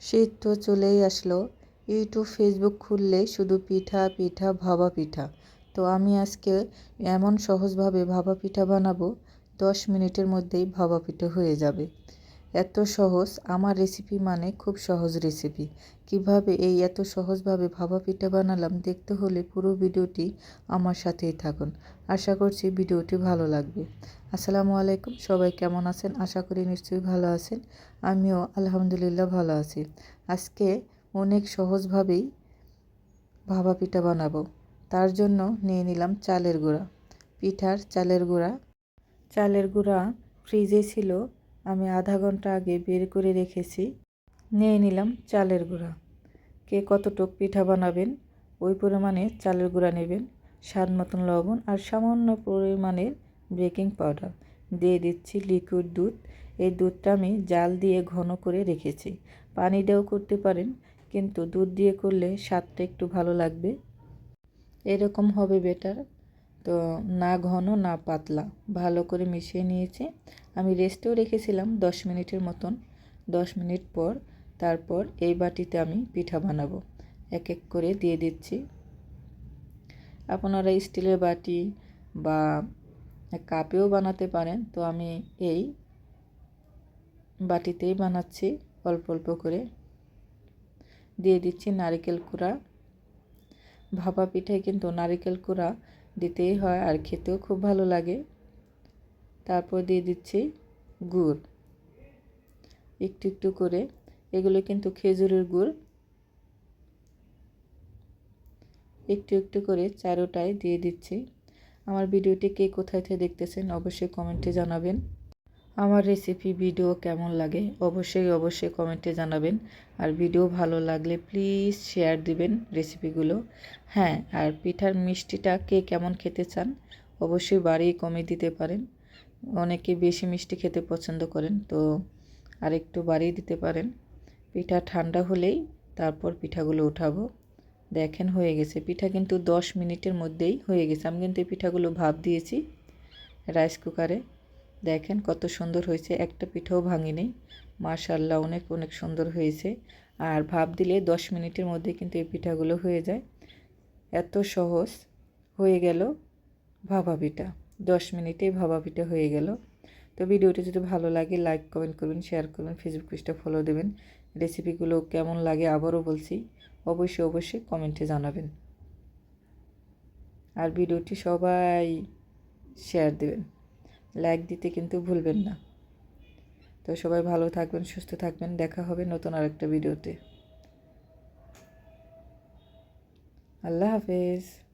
শীত তো চলেই আসলো। ইউটিউব, ফেসবুক খুললে শুধু পিঠা পিঠা, ভাবা পিঠা। তো আমি আজকে এমন সহজভাবে ভাবা পিঠা বানাবো, দশ মিনিটের মধ্যেই ভাবা পিঠা হয়ে যাবে। এত সহজ? আমার রেসিপি মানে খুব সহজ রেসিপি কীভাবে এই এত সহজভাবে ভাবা পিঠা বানালাম দেখতে হলে পুরো ভিডিওটি আমার সাথেই থাকুন। আশা করছি ভিডিওটি ভালো লাগবে। আসসালামু আলাইকুম, সবাই কেমন আছেন? আশা করি নিশ্চয়ই ভালো আছেন। আমিও আলহামদুলিল্লাহ ভালো আছি। আজকে অনেক সহজভাবেই ভাবা পিঠা বানাবো। তার জন্য নিয়ে নিলাম চালের গুঁড়া। পিঠার চালের গুঁড়া। চালের গুঁড়া ফ্রিজে ছিল আমি আধা ঘণ্টা আগে বের করে রেখেছি। নিয়ে নিলাম চালের গুঁড়া। কে কতটুক পিঠা বানাবেন, ওই পরিমাণে চালের গুঁড়া নেবেন। স্বাদ মতন লবণ আর সামান্য পরিমাণের বেকিং পাউডার। দিয়ে দিচ্ছি লিকুইড দুধ। এই দুধটা আমি জাল দিয়ে ঘন করে রেখেছি। পানি দিয়েও করতে পারেন, কিন্তু দুধ দিয়ে করলে স্বাদটা একটু ভালো লাগবে। এরকম হবে বেটার। তো না ঘন, না পাতলা। ভালো করে মিশিয়ে নিয়েছি। আমি রেস্টেও রেখেছিলাম দশ মিনিটের মতন। দশ মিনিট পর তারপর এই বাটিতে আমি পিঠা বানাবো। এক এক করে দিয়ে দিচ্ছি। আপনারা স্টিলের বাটি বা কাপেও বানাতে পারেন। তো আমি এই বাটিতেই বানাচ্ছি অল্প অল্প করে। দিয়ে দিচ্ছি নারিকেল কুড়া। ভাপা পিঠায় কিন্তু নারিকেল কুড়া দিতেই হয় আর খেতেও খুব ভালো লাগে। তারপর দিয়ে দিচ্ছি গুড়। একটু একটু করে এগুলো কিন্তু খেজুরের গুড়। একটু একটু করে চারোটায় দিয়ে দিচ্ছি। আমার ভিডিওটি কে কোথায় থেকে দেখতেছেন অবশ্যই কমেন্টে জানাবেন। আমার রেসিপি ভিডিও কেমন লাগে অবশ্যই অবশ্যই কমেন্টে জানাবেন। আর ভিডিও ভালো লাগলে প্লিজ শেয়ার দিবেন রেসিপিগুলো হ্যাঁ আর পিঠার মিষ্টিটা কে কেমন খেতে চান অবশ্যই বাড়িয়ে কমে দিতে পারেন। অনেকে বেশি মিষ্টি খেতে পছন্দ করেন, তো আর একটু বাড়িয়ে দিতে পারেন। পিঠা ঠান্ডা হলেই তারপর পিঠাগুলো উঠাবো। দেখেন হয়ে গেছে। পিঠা কিন্তু দশ মিনিটের মধ্যেই হয়ে গেছে। আমি কিন্তু এই পিঠাগুলো ভাপ দিয়েছি রাইস কুকারে দেখেন কত সুন্দর হয়েছে, একটা পিঠাও ভাঙিনি। মাশাল্লাহ অনেক অনেক সুন্দর হয়েছে। আর ভাপ দিলে দশ মিনিটের মধ্যে কিন্তু এই পিঠাগুলো হয়ে যায়। এত সহজ হয়ে গেল ভাবা পিঠা। দশ মিনিটেই ভাবা পিঠা হয়ে গেল। তো ভিডিওটি যদি ভালো লাগে, লাইক, কমেন্ট করবেন শেয়ার করবেন ফেসবুক পেজটা ফলো দেবেন। রেসিপিগুলো কেমন লাগে আবারও বলছি, অবশ্যই অবশ্যই কমেন্টে জানাবেন। আর ভিডিওটি সবাই শেয়ার দেবেন। লাইক দিতে কিন্তু ভুলবেন না। তো সবাই ভালো থাকবেন, সুস্থ থাকবেন। দেখা হবে নতুন আরেকটা ভিডিওতে। আল্লাহ হাফেজ।